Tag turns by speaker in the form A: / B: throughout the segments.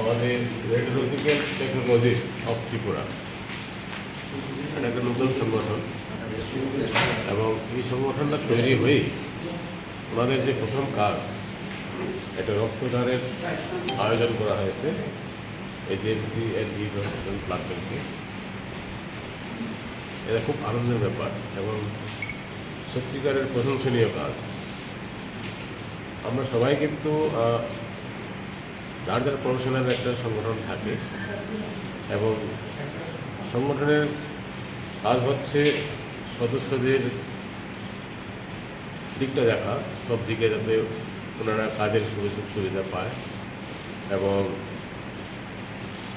A: আমাদের radiological technologist of Tripura. এটা একটা নতুন সংগঠন। এবং এই সংগঠনটা তৈরি হয়েই ওনাদের যে প্রথম কাজ একটা রক্তদানের আয়োজন করা হয়েছে এজেন্সি এর জি হসপিটাল প্ল্যাটফর্মকে এটা খুব আনন্দের ব্যাপার এবং সত্যিকারের প্রশংসনীয় কাজ। আমরা সবাই কিন্তু যার যার প্রফেশনাল একটা সংগঠন থাকে এবং সংগঠনের কাজ হচ্ছে সদস্যদের দিকটা দেখা, সব দিকে যাতে ওনারা কাজের সুযোগ সুবিধা পায় এবং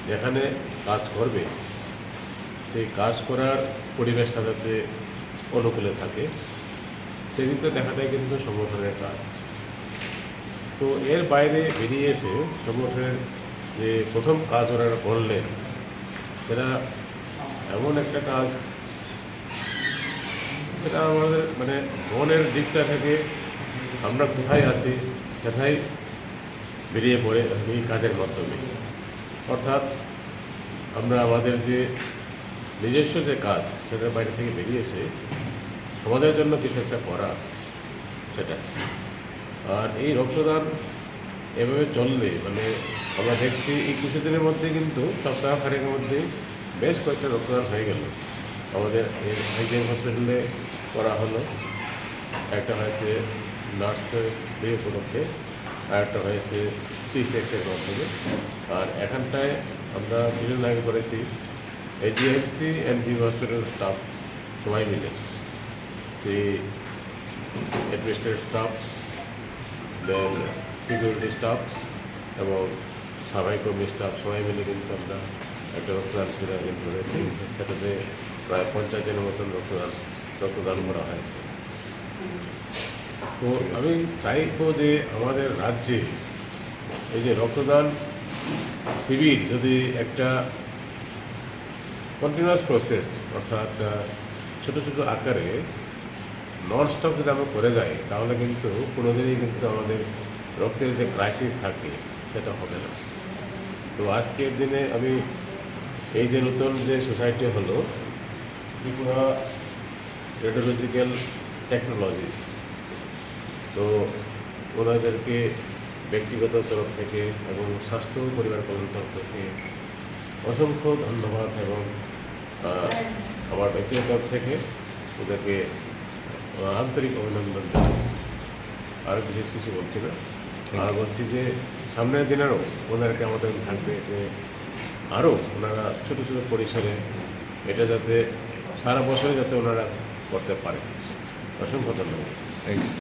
A: যেখানে কাজ করবে, সেই কাজ করার পরিবেশটা যাতে অনুকূলে থাকে সেদিকটা দেখাটাই কিন্তু সংগঠনের কাজ। তো এর বাইরে বেরিয়ে এসে সংগঠনের যে প্রথম কাজ ওনারা করলেন, সেটা এমন একটা কাজ, সেটা আমাদের মানে মনের দিকটা থেকে আমরা কোথায় আসি সেটাই বেরিয়ে পড়ে এই কাজের মাধ্যমে। অর্থাৎ আমরা আমাদের যে নিজস্ব যে কাজ, সেটার বাইরে থেকে বেরিয়ে এসে সমাজের জন্য কিছু একটা করা, সেটা। আর এই রক্তদান এভাবে চললে মানে আমরা দেখছি এই কিছুদিনের মধ্যে কিন্তু সপ্তাহ খানেকের মধ্যে বেশ কয়েকটা রক্তদান হয়ে গেল। আমাদের হাইজেন হসপিটালে করা হলো। একটা হয়েছে নার্সের ডে উপলক্ষে, আর একটা হয়েছে টি সেক্সের মাধ্যমে। আর এখানটায় আমরা কিছুদিন আগে করেছি। HDFC and G hospital staff সবাই মিলে। সেই administrative staff then security staff এবং সাফাই কর্মী স্টাফ সবাই মিলে কিন্তু আমরা একটা রক্তদান শিবির আয়োজন করেছি। সেটাতে প্রায় পঞ্চাশ জনের মতন রক্তদান রক্তদান করা হয়েছে। তো আমি চাইব যে আমাদের রাজ্যে এই যে রক্তদান শিবির যদি একটা কন্টিনিউয়াস প্রসেস অর্থাৎ ছোটো ছোটো আকারে নন স্টপ যদি আমরা করে যাই তাহলে কিন্তু কোনোদিনই কিন্তু আমাদের রক্তের যে ক্রাইসিস থাকে সেটা হবে না। তো আজকের দিনে আমি এই যে নতুন যে সোসাইটি হলো ত্রিপুরা রেডিওলজিক্যাল টেকনোলজিস্ট তো ওনাদেরকে ব্যক্তিগত তরফ থেকে এবং স্বাস্থ্য পরিবার কল্যাণ তরফ থেকে অসংখ্য ধন্যবাদ এবং আমার ব্যক্তিগত তরফ থেকে ওদেরকে আন্তরিক অভিনন্দন। আরও আর বিশেষ কিছু বলছি না। আর বলছি যে সামনের দিনেরও ওনারকে আমাদের থাকবে যে আরও ওনারা ছোটো ছোটো পরিসরে এটা যাতে সারা বছরে যাতে ওনারা করতে পারে। অসংখ্য ধন্যবাদ।
B: Thank you